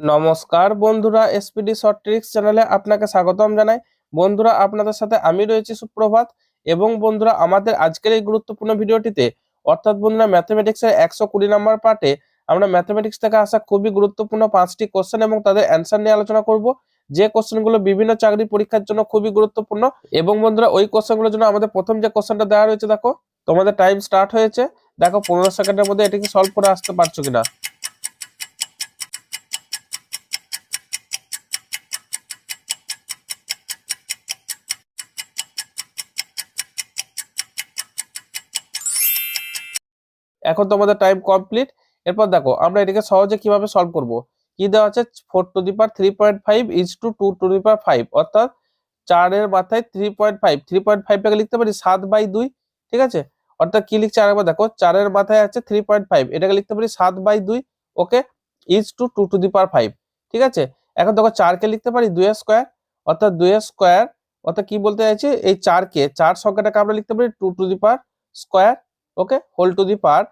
নমস্কার বন্ধুরা SPD short tricks চ্যানেলে আপনাকে স্বাগতম জানাই। বন্ধুরা, আপনাদের সাথে আমি রয়েছি সুপ্রভাত এবং বন্ধুরা, আমাদের আজকের এই গুরুত্বপূর্ণ ভিডিওটিতে, অর্থাৎ বন্ধুরা ম্যাথমেটিক্সের একশো কুড়ি নম্বর পার্টে আমরা ম্যাথমেটিক্স থেকে আসা খুবই গুরুত্বপূর্ণ পাঁচটি কোশ্চেন এবং তাদের অ্যান্সার নিয়ে আলোচনা করব। যে কোশ্চেনগুলো বিভিন্ন চাকরি পরীক্ষার জন্য খুবই গুরুত্বপূর্ণ এবং বন্ধুরা, ওই কোশ্চেনগুলোর জন্য আমাদের প্রথম যে কোশ্চেনটা দেওয়া রয়েছে, দেখো, তোমাদের টাইম স্টার্ট হয়েছে। দেখো, পনেরো সেকেন্ডের মধ্যে এটিকে সলভ করে আসতে পারছ কিনা। এখন তোমাদের টাইম কমপ্লিট এরপর দেখো, আমরা এটাকে সহজে কীভাবে সলভ করব? কি দেওয়া আছে? Four to the power three point five is to two to the power five অর্থাৎ চারের মাথায় three point five three point ফাইভটাকে লিখতে পারি সাত বাই দুই, ঠিক আছে? অর্থাৎ কি লিখছে আরেকবার দেখো, চারের মাথায় আছে থ্রি পয়েন্ট ফাইভ এটাকে লিখতে পারি সাত বাই দুই okay is to two to the power five ঠিক আছে? এখন দেখো চারকে লিখতে পারি দুই স্কোয়ার অর্থাৎ দুই স্কোয়ার অর্থাৎ কি বলতে চাইছি? এই চারকে, চার সংখ্যাটাকে আমরা লিখতে পারি two to the power square okay whole to the power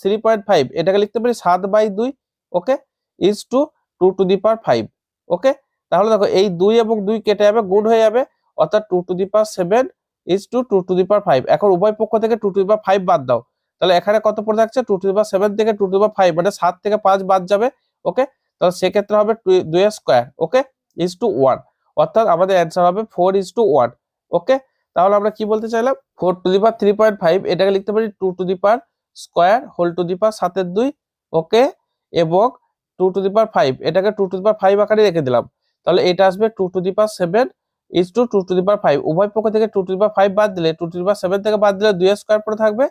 three point five এটাকে লিখতে পারি সাত বাই দুই okay is to two to the power five okay তাহলে দেখো এই দুই এবং দুই কেটে যাবে, গুণ হয়ে যাবে, অর্থাৎ two to the power seven is to two to the power five এখন উভয় পক্ষ থেকে two to the power five বাদ দাও। তাহলে এখানে কত পড়ে থাকছে? Two to the power seven থেকে two to the power five মানে সাত থেকে পাঁচ বাদ যাবে ওকে তাহলে সেক্ষেত্রে হবে দুই square okay is to one অর্থাৎ আমাদের অ্যান্সার হবে four is to one okay তাহলে আমরা কি বলতে চাইলাম? Four to the power three point five এটাকে লিখতে পারি two to the power square whole to the power সাতের দুই ওকে এবং two to the power five এটাকে two to the power five আকারে রেখে দিলাম। তাহলে এটা আসবে two to the power seven is to two to the power five উভয় পক্ষ থেকে two to the power five বাদ দিলে two to the power seven থেকে বাদ দিলে দুই স্কোয়ার পরে থাকবে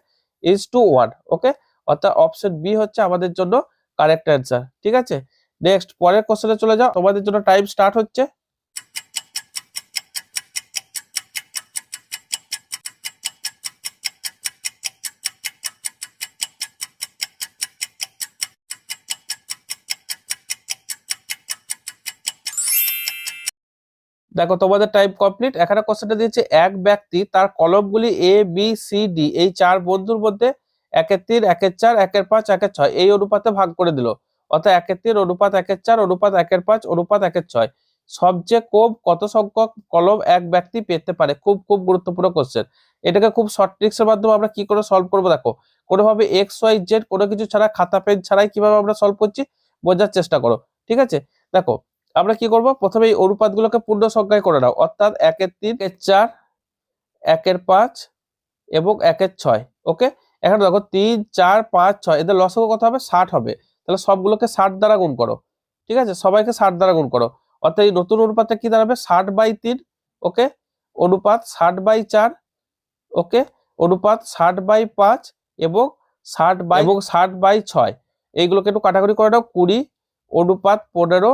ইজ টু ওয়ান ওকে অর্থাৎ অপশন বি হচ্ছে আমাদের জন্য কারেক্ট অ্যান্সার ঠিক আছে? নেক্সট পরের কোশ্চেনে চলে যাও। তোমাদের জন্য টাইম স্টার্ট হচ্ছে। দেখো, তোমাদের টাইম কমপ্লিট এখানে কোশ্চেনটা দিয়েছে, এক ব্যক্তি তার কলমগুলি এ বি সি ডি এই চার বন্ধুর মধ্যে একের তিন, একের চার, একের পাঁচ, একের ছয়, এই অনুপাতে ভাগ করে দিল। অর্থাৎ একের তিন, অনুপাত একের চার, অনুপাত একের পাঁচ, অনুপাত একের ছয়। সবচেয়ে কম কত সংখ্যক কলম এক ব্যক্তি পেতে পারে? খুব খুব গুরুত্বপূর্ণ কোশ্চেন এটাকে খুব শর্ট ট্রিক্স এর মাধ্যমে আমরা কি করে সলভ করব? দেখো, কোনোভাবে এক্স ওয়াই জেড কোনো কিছু ছাড়া, খাতা, পেন ছাড়াই কীভাবে আমরা সলভ করছি? বোঝার চেষ্টা করো, ঠিক আছে? দেখো আমরা কি করব? প্রথমে এই অনুপাতগুলোকে পূর্ণ সংখ্যায় করে নাও। অর্থাৎ একের তিন একের চার একের পাঁচ এবং একের ছয় ওকে? এখন দেখো তিন চার পাঁচ ছয় এদের লসগো কত হবে? ষাট হবে। তাহলে সবগুলোকে ষাট দ্বারা গুণ করো। ঠিক আছে? সবাইকে ষাট দ্বারা গুণ করো। অর্থাৎ এই নতুন অনুপাতটা কি দাঁড়াবে? ষাট বাই তিন ওকে? অনুপাত ষাট বাই চার ওকে? অনুপাত ষাট বাই পাঁচ এবং ষাট বাই এবং ষাট বাই ছয়। এইগুলোকে একটু কাটাকুটি করে নাও। কুড়ি অনুপাত পনেরো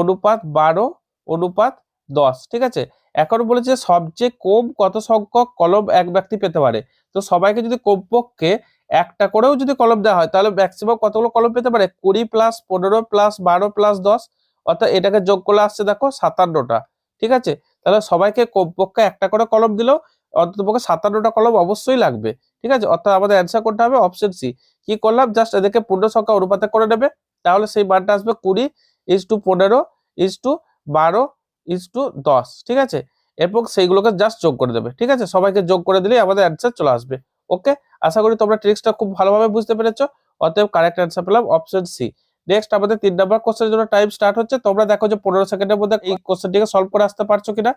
অনুপাত বারো, অনুপাত দশ, ঠিক আছে? এখন বলেছে সবচেয়ে কম কত সংখ্যক কলম এক ব্যক্তি পেতে পারে? তো সবাইকে যদি কমপক্ষে একটা করেও যদি কলম দেওয়া হয়, তাহলে ম্যাক্সিমাম কতগুলো কলম পেতে পারে? কুড়ি প্লাস পনেরো প্লাস বারো প্লাস দশ, অর্থাৎ এটাকে যোগ করলে আসছে দেখো সাতান্নটা, ঠিক আছে? তাহলে সবাইকে কমপক্ষে একটা করে কলম দিলেও অন্ততপক্ষে সাতান্নটা কলম অবশ্যই লাগবে, ঠিক আছে? অর্থাৎ আমাদের অ্যান্সার করতে হবে অপশন সি কি করলাম? জাস্ট এদেরকে পূর্ণ সংখ্যা অনুপাতে করে নেবে, তাহলে সেই মানটা আসবে কুড়ি ইজ টু পনেরো ইজ টু বারো ইজ টু দশ, ঠিক আছে? এবং সেইগুলোকে জাস্ট যোগ করে দেবে, ঠিক আছে? সবাইকে যোগ করে দিলেই আমাদের অ্যান্সার চলে আসবে ওকে আশা করি তোমরা ট্রিক্সটা খুব ভালোভাবে বুঝতে পেরেছ, অতএব কারেক্ট অ্যান্সার পেলাম অপশন সি নেক্সট আমাদের তিন নম্বর কোশ্চেনের জন্য টাইম স্টার্ট হচ্ছে, তোমরা দেখো যে পনেরো সেকেন্ডের মধ্যে এই কোশ্চেনটিকে সলভ করে আসতে পারছ কিনা।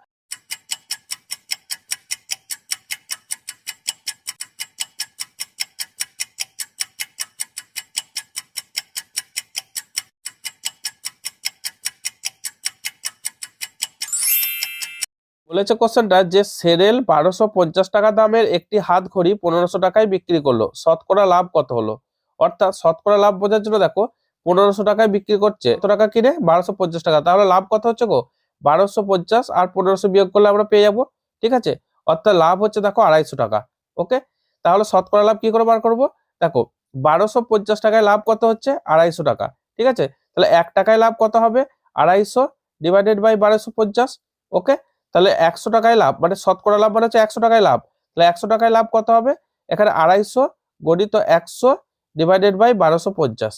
বলেছে কোশ্চেনটা যে সেরেল বারোশো পঞ্চাশ টাকা দামের একটি হাত ঘড়ি পনেরোশো টাকায় বিক্রি করল। শতকরা লাভ কত হলো? অর্থাৎ শতকরা লাভ বোঝার জন্য দেখো, পনেরোশো টাকায় বিক্রি করছে। কত টাকা কিনে বারোশো পঞ্চাশ টাকা। তাহলে লাভ কত হচ্ছে গো? বারোশো পঞ্চাশ আর পনেরোশো বিয়োগ করলে আমরা পেয়ে যাব। ঠিক আছে? অর্থাৎ লাভ হচ্ছে দেখো আড়াইশো টাকা। ওকে? তাহলে শতকরা লাভ কি করে বার করব? দেখো, বারোশো পঞ্চাশ টাকায় লাভ কত হচ্ছে? আড়াইশো টাকা। ঠিক আছে? তাহলে এক টাকায় লাভ কত হবে? আড়াইশো ডিভাইডেড বাই বারোশো পঞ্চাশ। ওকে? তাহলে একশো টাকায় লাভ মানে শতকরা লাভ মানে হচ্ছে একশো টাকায় লাভ। তাহলে একশো টাকায় লাভ কত হবে? এখানে আড়াইশো গণিত একশো ডিভাইডেড বাই বারোশো পঞ্চাশ।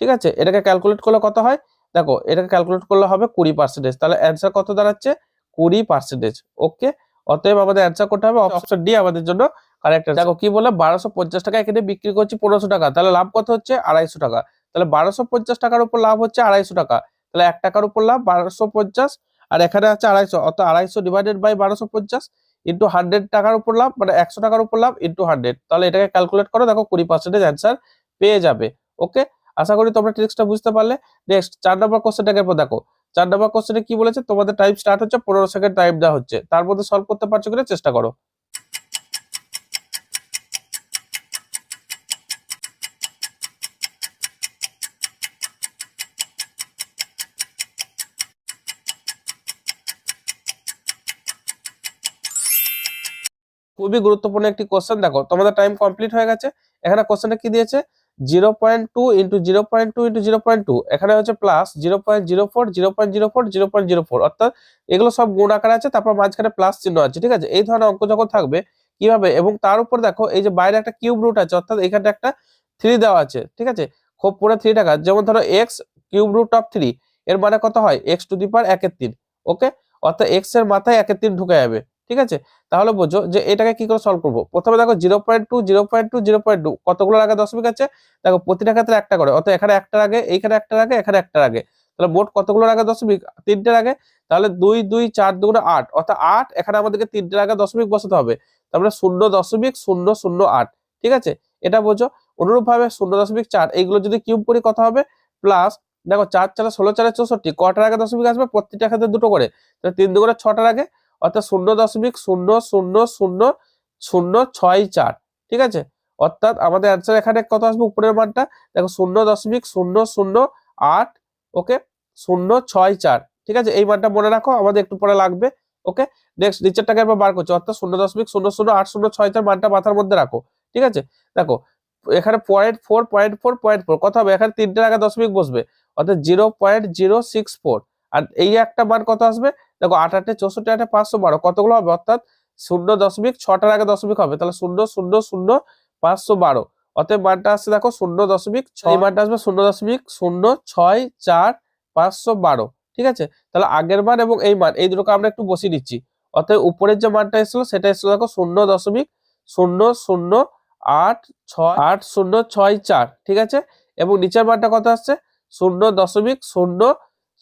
ঠিক আছে? এটাকে ক্যালকুলেট করলে কত হয়? দেখো, এটাকে ক্যালকুলেট করলে হবে কুড়ি পার্সেন্টেজ তাহলে অ্যান্সার কত দাঁড়াচ্ছে? কুড়ি পার্সেন্টেজ ওকে অতএব আমাদের অ্যান্সার করতে হবে অপশন ডি আমাদের জন্য কারেক্ট দেখো, কি বলে বারোশো পঞ্চাশ টাকা এখানে বিক্রি করছি পনেরোশো টাকা। তাহলে লাভ কত হচ্ছে? আড়াইশো টাকা। তাহলে বারোশো পঞ্চাশ টাকার উপর লাভ হচ্ছে আড়াইশো টাকা। তাহলে এক টাকার উপর লাভ বারোশো পঞ্চাশ আর এখানে আছে আড়াইশো, অর্থাৎ আড়াইশো ডিভাইডেড বাই বারোশো পঞ্চাশ ইন্টু হান্ড্রেড টাকার উপর লাভ মানে একশো টাকার উপর লাভ ইন্টু হান্ড্রেড তাহলে এটাকে ক্যালকুলেট করো, দেখো কুড়ি পার্সেন্টেজ অ্যান্সার পেয়ে যাবে ওকে আশা করি তোমরা ট্রিক্সটা বুঝতে পারলে। নেক্সট চার নম্বর কোশ্চেনটাকে এরপর দেখো। চার নম্বর কোশ্চেনে কি বলেছে? তোমাদের টাইম স্টার্ট হচ্ছে, পনেরো সেকেন্ড টাইম দেওয়া হচ্ছে। তার মধ্যে সলভ করতে পারছ কিনা, চেষ্টা করো। খুবই গুরুত্বপূর্ণ একটি কোশ্চেন দেখো, তোমাদের টাইম কমপ্লিট হয়ে গেছে। এখানে কোশ্চেনটা কি দিয়েছে? Zero point two into zero point two into zero point two এখানে হচ্ছে plus zero point zero four zero point zero four zero point zero four অর্থাৎ এগুলো সব গুণ আকারে আছে, তারপর মাঝখানে প্লাস চিহ্ন আছে, ঠিক আছে? এই ধরনের অঙ্ক যখন থাকবে, কীভাবে? এবং তার উপর দেখো, এই যে বাইরে একটা কিউব রুট আছে, অর্থাৎ এখানে একটা থ্রি দেওয়া আছে, ঠিক আছে? খুব পুরো থ্রি টাকা। যেমন ধরো x cube root of three এর মানে কত হয়? এক্স টু দি পার একের তিন ওকে অর্থাৎ এক্সের মাথায় একের তিন ঢুকে যাবে। ঠিক আছে? তাহলে বোঝো যে এটাকে কি করে সলভ করব? প্রথমে দেখো zero point two zero point two zero point two কতগুলো আগে দশমিক আছে? দেখো প্রতিটা ক্ষেত্রে একটা করে অর্থাৎ এখানে একটার আগে এইখানে একটার আগে এখানে একটার আগে তাহলে মোট কতগুলো আগে দশমিক? তিনটের আগে তাহলে দুই দুই, চার, দুগুণে আট, অর্থাৎ আট এখানে আমাদেরকে তিনটের আগে দশমিক বসাতে হবে। তারপরে শূন্য দশমিক, শূন্য শূন্য, আট, ঠিক আছে? এটা বোঝো। অনুরূপ ভাবে শূন্য দশমিক চার, এইগুলো যদি কিউব করি কত হবে? প্লাস দেখো চার, চারে ষোলো, চারে চৌষট্টি কটার আগে দশমিক আসবে? প্রত্যেকটা ক্ষেত্রে দুটো করে। তাহলে তিন দুগুণে ছটার আগে অর্থাৎ শূন্য দশমিক শূন্য শূন্য শূন্য শূন্য ছয় চার, ঠিক আছে? অর্থাৎ আমাদের অ্যান্সার এখানে কত আসবে? উপরের মানটা? দেখো, শূন্য দশমিক শূন্য শূন্য আট, ওকে? শূন্য ছয় চার, ঠিক আছে? এই মানটা মনে রাখো, আমাদের একটু পরে লাগবে, ওকে? নেক্সট নিচেরটাকে এবার বার করছ, অর্থাৎ শূন্য দশমিক শূন্য শূন্য আট শূন্য ছয় চার মানটা মাথার মধ্যে রাখো, ঠিক আছে? দেখো, এখানে point four point four point four কত হবে? এখানে তিনটের আগে দশমিক বসবে, অর্থাৎ zero point zero six four আর এই একটা মান কত আসবে? দেখো আট আটে চৌষট্টি আটে পাঁচশো বারো। কতগুলো হবে? অর্থাৎ শূন্য দশমিক ছটার আগে দশমিক হবে। তাহলে শূন্য শূন্য শূন্য পাঁচশো বারো। অতএব মানটা আসছে দেখো শূন্য দশমিক ছয়। মানটা আসবে শূন্য দশমিক শূন্য ছয় চার পাঁচশো বারো। ঠিক আছে? তাহলে আগের মান এবং এই মান এই দুটোকে আমরা একটু বসিয়ে দিচ্ছি। অতএব উপরের যে মানটা এসেছিল সেটা এসেছিল দেখো শূন্য দশমিক শূন্য শূন্য আট ছয় আট শূন্য ছয় চার। ঠিক আছে? এবং নিচের মানটা কত আসছে? শূন্য দশমিক শূন্য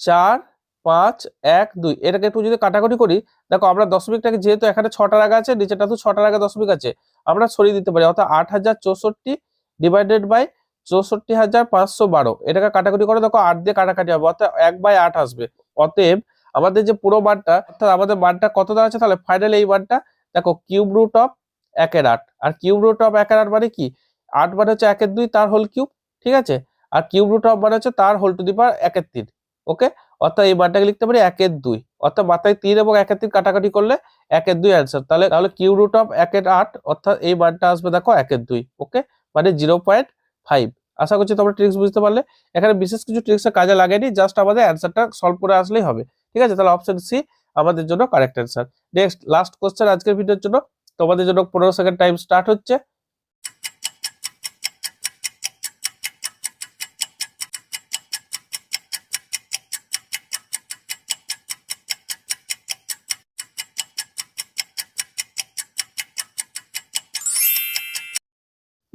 চার পাঁচ, এক, দুই। এটাকে একটু যদি কাটাকুটি করি, দেখো আমরা দশমিকটাকে যেহেতু এখানে ছটার আগে আছে নিচেটা তো ছটার আগে দশমিক আছে, আমরা সরিয়ে দিতে পারি। অর্থাৎ আট হাজার চৌষট্টি ডিভাইডেড বাই চৌষট্টি হাজার পাঁচশো বারো। এটাকে কাটাকুটি করে দেখো আট দিয়ে কাটাকাটি হবে, অর্থাৎ এক বাই আট আসবে। অতএব আমাদের যে পুরো মানটা অর্থাৎ আমাদের মানটা কত দাঁড়াচ্ছে তাহলে ফাইনাল এই মানটা দেখো কিউব রুট অফ একের আট। আর কিউব রুট অফ একের আট মানে কি? আট মানে হচ্ছে একের দুই, তার হোল কিউব ঠিক আছে? আর কিউব রুট অফ মানে হচ্ছে তার হোল টু দি একের তিন ওকে অর্থাৎ এই মানটাকে লিখতে পারি একের দুই। অর্থাৎ মাথায় তিন এবং একের তিন কাটাকাটি করলে একের দুই অ্যান্সার তাহলে তাহলে কিউ রুট অফ একের আট, অর্থাৎ এই মানটা আসবে দেখো একের দুই ওকে মানে জিরো পয়েন্ট ফাইভ আশা করছি তোমরা ট্রিক্স বুঝতে পারলে। এখানে বিশেষ কিছু ট্রিক্সের কাজে লাগেনি জাস্ট আমাদের অ্যান্সারটা সলভ করে আসলেই হবে। ঠিক আছে? তাহলে অপশন সি আমাদের জন্য correct answer next last question আজকের ভিডিওর জন্য। তোমাদের জন্য পনেরো সেকেন্ড টাইম স্টার্ট হচ্ছে।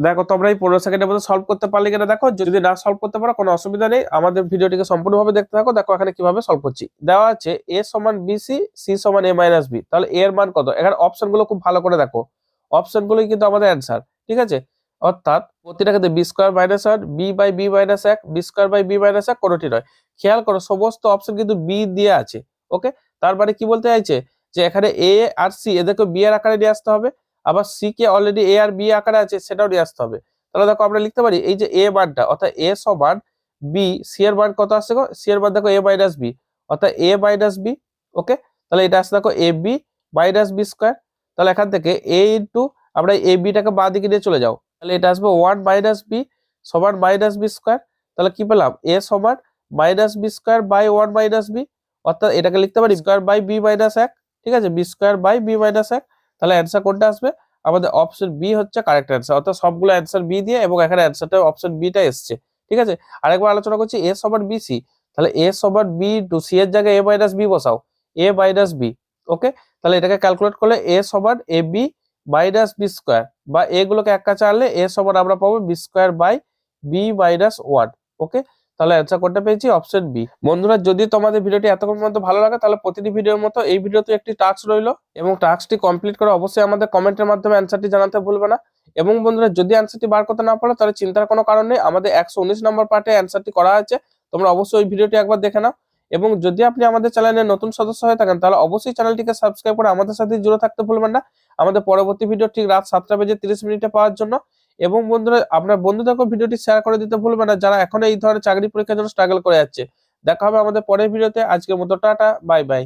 দেখো, তোমরা এই পনেরো সেকেন্ডের মধ্যে সলভ করতে পারলে কিনা দেখো, যদি না সলভ করতে পারো, কোনো অসুবিধা নেই। আমাদের ভিডিওটিকে সম্পূর্ণভাবে দেখতে থাকো, দেখো এখানে কীভাবে সলভ করছি। দেওয়া আছে এ সমান বিসি সি সমান এ মাইনাস বি তাহলে এর মান কত? এখানে অপশনগুলো খুব ভালো করে দেখো। অপশন গুলোই কিন্তু আমাদের অ্যান্সার ঠিক আছে? অর্থাৎ প্রতিটা ক্ষেত্রে B square minus one B by B minus এক B square by B minus এক কোনোটি নয়। খেয়াল করো, সমস্ত অপশন কিন্তু বি দিয়ে আছে ওকে তার মানে কি বলতে চাইছে? যে এখানে এ আর সি এদেরকে বি এর আকারে নিয়ে আসতে হবে। আবার সি কে অলরেডি এ আর বি আকারে আছে, সেটাও নিয়ে আসতে হবে। তাহলে দেখো আমরা লিখতে পারি, এই যে এ মানটা অর্থাৎ এ সমান বি সি এর মান কত আসছে গো? সি এর মান দেখো এ মাইনাস বি অর্থাৎ এ মাইনাস বি ওকে তাহলে এটা আসছে দেখো A B minus B square তাহলে এখান থেকে এ ইন্টু আমরা এ বিটাকে বাঁ দিকে নিয়ে চলে যাও। তাহলে এটা আসবে ওয়ান মাইনাস বি সমান মাইনাস বি স্কোয়ার তাহলে কি পেলাম? এ সমান minus B square by one minus B অর্থাৎ এটাকে লিখতে পারি স্কোয়ার বাই বি মাইনাস এক, ঠিক আছে? B square by B minus এক। তাহলে অ্যান্সার কোনটা আসবে? আমাদের অপশন বি হচ্ছে কারেক্ট অ্যান্সার অর্থাৎ সবগুলো অ্যান্সার বি দিয়ে এবং এখানে অ্যান্সারটা অপশন বিটা এসছে, ঠিক আছে? আরেকবার আলোচনা করছি এ সমান বিসি তাহলে এ সবার বি টু সি এর জায়গায় এ মাইনাস বি বসাও এ মাইনাস বি ওকে তাহলে এটাকে ক্যালকুলেট করলে এ সমান A B minus B square বা এগুলোকে এক কাছে আনলে এ সমান আমরা পাবো B square by B minus one okay তাহলে অ্যান্সার কোনটা পেয়েছি অপশন বি বন্ধুরা, যদি তোমাদের ভিডিওটি এতক্ষণ পর্যন্ত ভালো লাগে, তাহলে প্রতিটি ভিডিওর মতো এই ভিডিওতে একটি টাস্ক রইল এবং টাস্কটি কমপ্লিট করে অবশ্যই আমাদের কমেন্টের মাধ্যমে অ্যান্সারটি জানাতে ভুলবে না। এবং বন্ধুরা, যদি অ্যান্সারটি বার করতে না পারো, তাহলে চিন্তার কোনো কারণ নেই, আমাদের একশো উনিশ নম্বর পার্টে অ্যান্সারটি করা আছে, তোমরা অবশ্যই ওই ভিডিওটি একবার দেখে নাও। এবং যদি আপনি আমাদের চ্যানেলের নতুন সদস্য হয়ে থাকেন, তাহলে অবশ্যই চ্যানেলটিকে সাবস্ক্রাইব করে আমাদের সাথে জুড়ে থাকতে ভুলবেন না। আমাদের পরবর্তী ভিডিও ঠিক রাত সাতটা বেজে তিরিশ মিনিটে পাওয়ার জন্য। এবং বন্ধুরা, আপনার বন্ধুদেরকেও ভিডিওটি শেয়ার করে দিতে ভুলবেন না, যারা এখন এই ধরনের চাকরি পরীক্ষার জন্য স্ট্রাগল করে যাচ্ছে। দেখা হবে আমাদের পরের ভিডিওতে। আজকের মতো টাটা বাই বাই